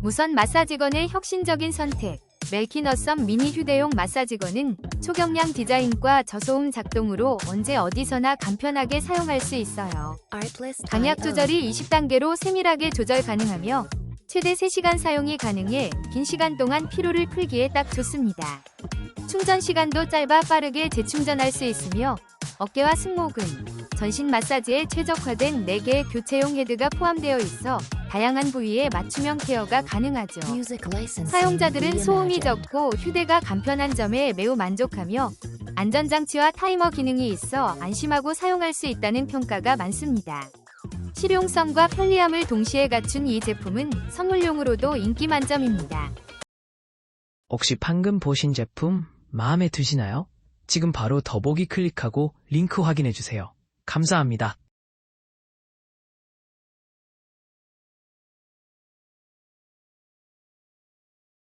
무선 마사지건의 혁신적인 선택. 멜키너썸 미니 휴대용 마사지건은 초경량 디자인과 저소음 작동으로 언제 어디서나 간편하게 사용할 수 있어요. 강약 조절이 20단계로 세밀하게 조절 가능하며 최대 3시간 사용이 가능해 긴 시간 동안 피로를 풀기에 딱 좋습니다. 충전 시간도 짧아 빠르게 재충전할 수 있으며 어깨와 승모근, 전신 마사지에 최적화된 4개의 교체용 헤드가 포함되어 있어 다양한 부위에 맞춤형 케어가 가능하죠. 사용자들은 소음이 적고 휴대가 간편한 점에 매우 만족하며 안전장치와 타이머 기능이 있어 안심하고 사용할 수 있다는 평가가 많습니다. 실용성과 편리함을 동시에 갖춘 이 제품은 선물용으로도 인기 만점입니다. 혹시 방금 보신 제품 마음에 드시나요? 지금 바로 더보기 클릭하고 링크 확인해주세요. 감사합니다.